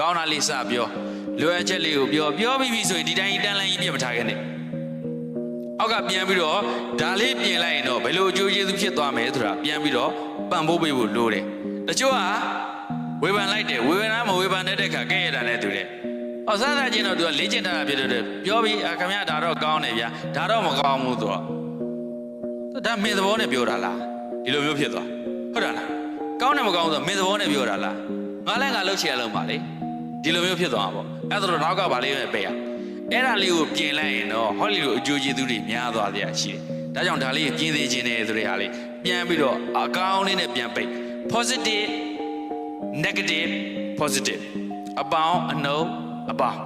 ကောင်းတာလေးစပြောလွယ်ချက်လေးကိုပြောပြောပြီးပြီဆိုရင်ဒီတိုင်းကြီးတန်းလန်းကြီးပြတ်မထားခဲ့နဲ့အောက်ကပြန်ပြီးတော့ဒါလေးပြင်လိုက်ရင်တော့ဘယ်လိုအကျိုးကျေးဇူးဖြစ်သွားမယ်ဆိုတာပြန်ပြီးတော့ပံ့ပိုးပေးဖို့လိုတယ်တချို့ကဝေဖန်လိုက်တယ်ဝေဖန်တာမဝေဖန်တဲ့တဲ့ခါကဲ့ရတာနဲ့တူတယ်ဟောစားစားချင်းတော့သူကလေ့ကျင့်ထားတာဖြစ်တဲ့ပြောပြီးအခင်ဗျာဒါတော့ကောင်းတယ်ဗျာဒါတော့မကောင်းဘူးဆိုတော့သူဒါမင်းသဘောနဲ့ပြောတာလားဒီလိုမျိုးဖြစ်သွားဟုတ်တာလားကောင်းတယ်မကောင်းဘူးဆိုတော့မင်းသဘောနဲ့ပြောတာလားငါလည်းငါလှုပ်ချင်ရလုံးပါလေ ဒီလိုမျိုးဖြစ်သွားမှာပေါ့အဲ့ဒါတော့နောက်ကဗာလေးပဲပေးရအဲ့ဒါလေးကိုပြင်လိုက်ရင်တော့ဟောလီလိုအကျိုးကျေးဇူးတွေများသွားကြရှိတယ်ဒါကြောင့်ဒါလေးကိုပြင်သေးခြင်းတယ်ဆိုတဲ့ဟာလေးပြန်ပြီးတော့အကောင်းလေးနဲ့ပြန်ပိတ် positive negative positive အပေါင်းအနှုတ်အပေါင်း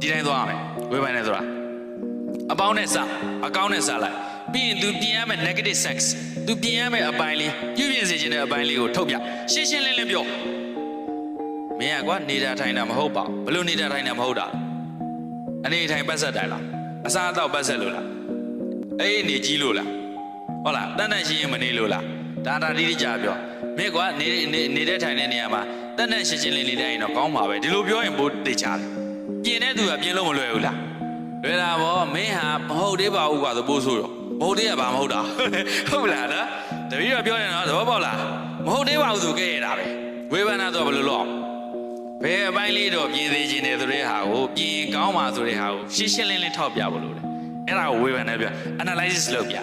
ဒီတိုင်းသွားရမယ်ဝေဖန်နေဆိုတာအပေါင်းနဲ့စအကောင်းနဲ့စလိုက်ပြီးရင် तू ပြင်ရမယ် negative sex तू ပြင်ရမယ်အပိုင်းလေးပြုပြင်စေခြင်းတဲ့အပိုင်းလေးကိုထုတ်ပြရှင်းရှင်းလင်းလင်းပြော မင်းကကွာနေတာထိုင်တာမဟုတ်ပါဘူးဘလို့နေတာထိုင်တာမဟုတ်တာလဲအနေထိုင်ပတ်ဆက်တိုင်လားအစားအသောက်ပတ်ဆက်လို့လားအေးနေကြီးလို့လားဟုတ်လားတန်တန်ရှင်းရင်မနေလို့လားဒါတာတိတိကျပြောမင်းကွာနေနေနေတဲ့ထိုင်တဲ့နေရာမှာတန်တန်ရှင်းရှင်းလေးနေတိုင်းတော့ကောင်းပါပဲဒီလိုပြောရင်ဘိုးတိတ်ချတယ်ပြင်တဲ့သူကပြင်လို့မလွယ်ဘူးလားလွယ်တာဗောမင်းဟာမဟုတ်သေးပါဘူးကွာသဘိုးဆိုတော့မဟုတ်သေးရပါမဟုတ်တာဟုတ်လားနော်တပည့်တော်ပြောရင်တော့သဘောပေါက်လားမဟုတ်သေးပါဘူးဆိုခဲ့ရတာပဲဝေဖန်တာဆိုဘယ်လိုလုပ်အောင် ဘယ်အပိုင်းလေးတော့ပြင်သေးခြင်းတယ်ဆိုတဲ့ဟာကိုပြင်ကောင်းပါဆိုတဲ့ဟာကိုရှင်းရှင်းလင်းလင်းထောက်ပြဖို့လိုတယ်အဲ့ဒါကိုဝေဖန်နေပြ analysis လုပ်ပြ